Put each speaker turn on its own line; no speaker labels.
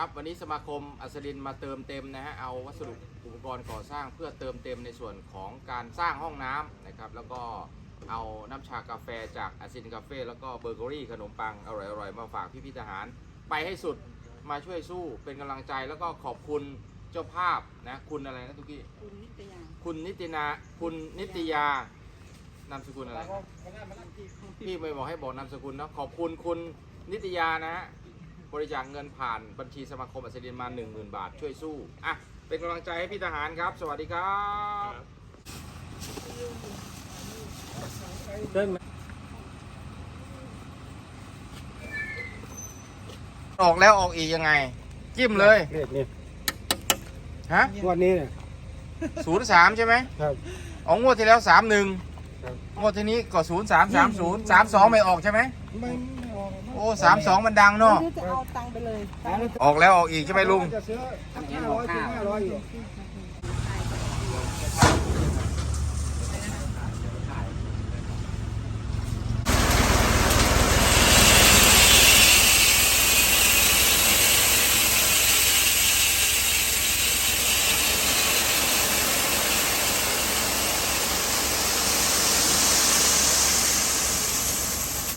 ครับวันนี้สมาคมอัศรินมาเติมเต็มนะฮะเอาวัสดุอุปกรณ์ก่อสร้างเพื่อเติมเต็มในส่วนของการสร้างห้องน้ำนะครับ แล้วก็เอาน้ำชากาแฟจากอัศรินกาแฟแล้วก็เบเกอรี่ขนมปังอร่อยๆ มาฝากพี่ๆทหาร ไปให้สุดมาช่วยสู้เป็นกำลังใจแล้วก็ขอบคุณเจ้าภาพนะคุณอะไรนะทุกี้
คุณนิตยา
คุณนิตินาคุณนิตยานามสกุลอะไรพี่ไม่บอกให้บอกนามสกุลเนาะขอบคุณคุณนิตยานะฮะ บริจาคเงินผ่านบัญชีสมาคมอัศดินมา1 0,000 บาท ช่วยสู้อะเป็นกำลังใจให้พี่ทหารครับ สวัสดีครับ
เดินมา
ออกแล้วออกอีกยังไง จิ้มเลย
เลขนี่
ฮะ
งวดนี้เนี่ย
ศูนย์สามใช่ไหม
ครับ
อ๋องวดที่แล้วสามหนึ่ง
ครับ
งวดที่นี้ก็ศูนย์สามสามศูนย์สามสองไม่ออกใช่ไหม
ไม่ไม่ออก
โอ้สามสองมันดังเนาะ
ไม่รู้จะเอาตังค์ไปเลยตังค์
ออกแล้วออกอีกใช่ไหมลุง
จะซื้อห้าร้อยถึงห้าร้อยอยู่
ห